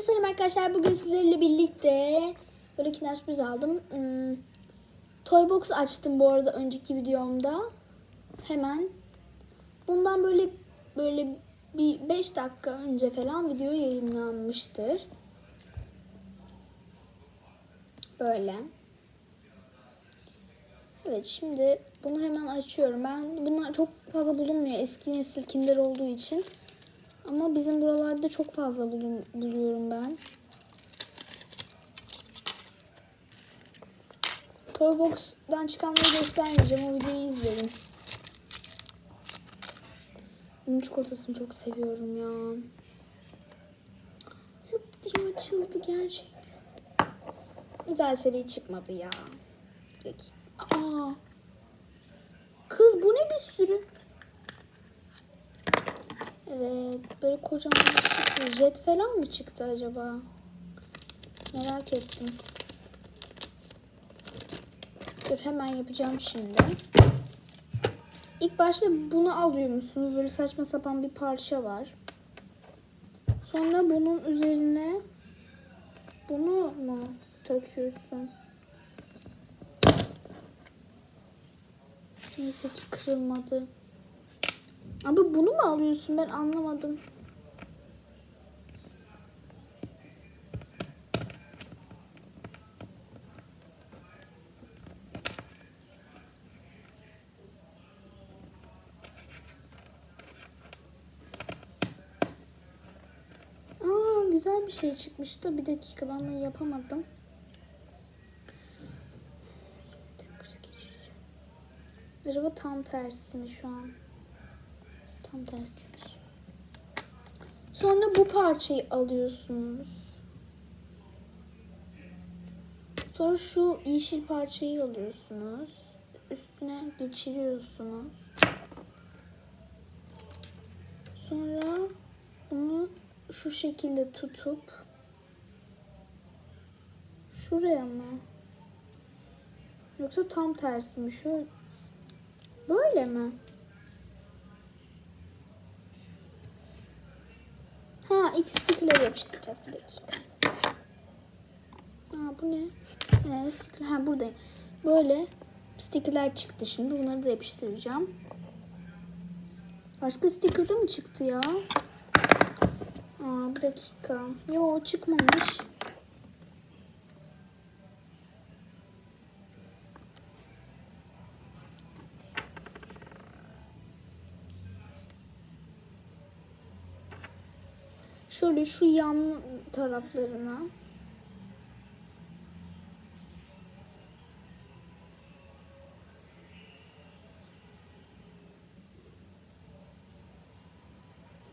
Selam arkadaşlar bugün sizlerle birlikte böyle kinder sürpriz aldım. Hmm, Toybox açtım bu arada önceki videomda. Hemen bundan böyle böyle bir 5 dakika önce falan video yayınlanmıştır. Böyle. Evet şimdi bunu hemen açıyorum. Ben bunlar çok fazla bulunmuyor eski nesil kinder olduğu için. Ama bizim buralarda çok fazla bulun, buluyorum ben. Toybox'dan çıkanları göstermeyeceğim. O videoyu izledim. Bunun çikolatasını çok seviyorum ya. Hıp diye açıldı gerçekten. Güzel seri çıkmadı ya. Peki. Aa. Kız bu ne bir sürü? Evet, böyle kocaman çıktı. Jet falan mı çıktı acaba? Merak ettim. Dur hemen yapacağım şimdi. İlk başta bunu alıyor musunuz? Böyle saçma sapan bir parça var. Sonra bunun üzerine bunu mu takıyorsun? Neyse ki kırılmadı. Abi bunu mu alıyorsun ben anlamadım. Aa güzel bir şey çıkmıştı. Bir dakika ben bunu yapamadım. Acaba tam tersi mi şu an? Tam tersiymiş. Sonra bu parçayı alıyorsunuz. Sonra şu yeşil parçayı alıyorsunuz. Üstüne geçiriyorsunuz. Sonra bunu şu şekilde tutup şuraya mı? Yoksa tam tersi mi? Şu böyle mi? Ha ilk sticker'ları yapıştıracağız bir dakika. Aa bu ne? Ee, sticker ha burada. Böyle sticker'lar çıktı şimdi. Bunları da yapıştıracağım. Başka sticker da mı çıktı ya? Aa bir dakika. Yo çıkmamış. Şöyle şu yan taraflarına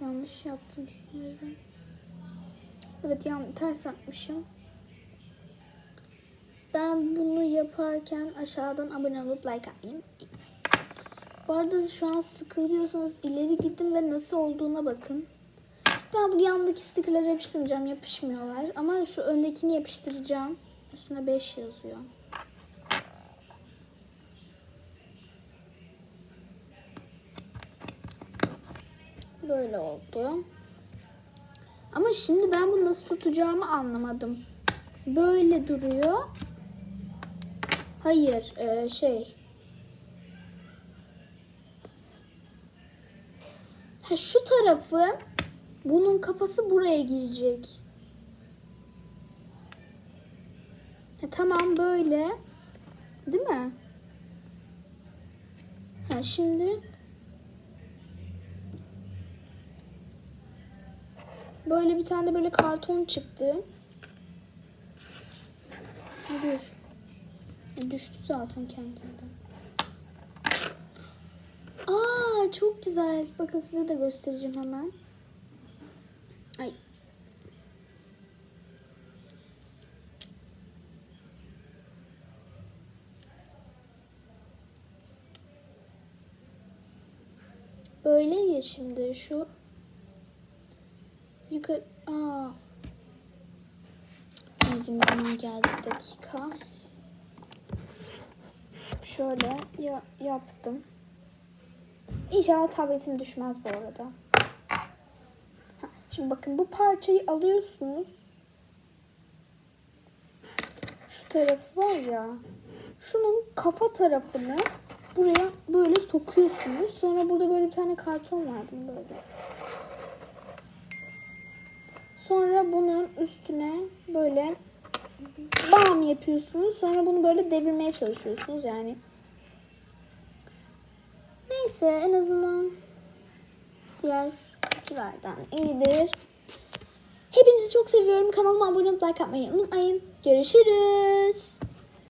Yanlış yaptım sanırım. Evet yan ters atmışım. Ben bunu yaparken aşağıdan abone olup like atmayın. Bu arada şu an sıkılıyorsanız ileri gidin ve nasıl olduğuna bakın. Ben bu yandaki stickerları yapıştıracağım. Yapışmıyorlar. Ama şu öndekini yapıştıracağım. Üstüne 5 yazıyor. Böyle oldu. Ama şimdi ben bunu nasıl tutacağımı anlamadım. Böyle duruyor. Hayır, e, şey. Ha, şu tarafı bunun kafası buraya girecek. Ha, tamam böyle. Değil mi? Ha, şimdi böyle bir tane de böyle karton çıktı. Dur. Düştü zaten kendinden. Aa çok güzel. Bakın size de göstereceğim hemen. Ay. Böyle ya şimdi şu yukarı aa Bizim hemen geldi dakika. Şöyle ya, yaptım. İnşallah tabletim düşmez bu arada. Şimdi bakın bu parçayı alıyorsunuz. şu tarafı var ya. Şunun kafa tarafını buraya böyle sokuyorsunuz. Sonra burada böyle bir tane karton var böyle. Sonra bunun üstüne böyle bam yapıyorsunuz. Sonra bunu böyle devirmeye çalışıyorsunuz yani. Neyse en azından diğer kutulardan iyidir. Hepinizi çok seviyorum. Kanalıma abone olup like atmayı unutmayın. Görüşürüz.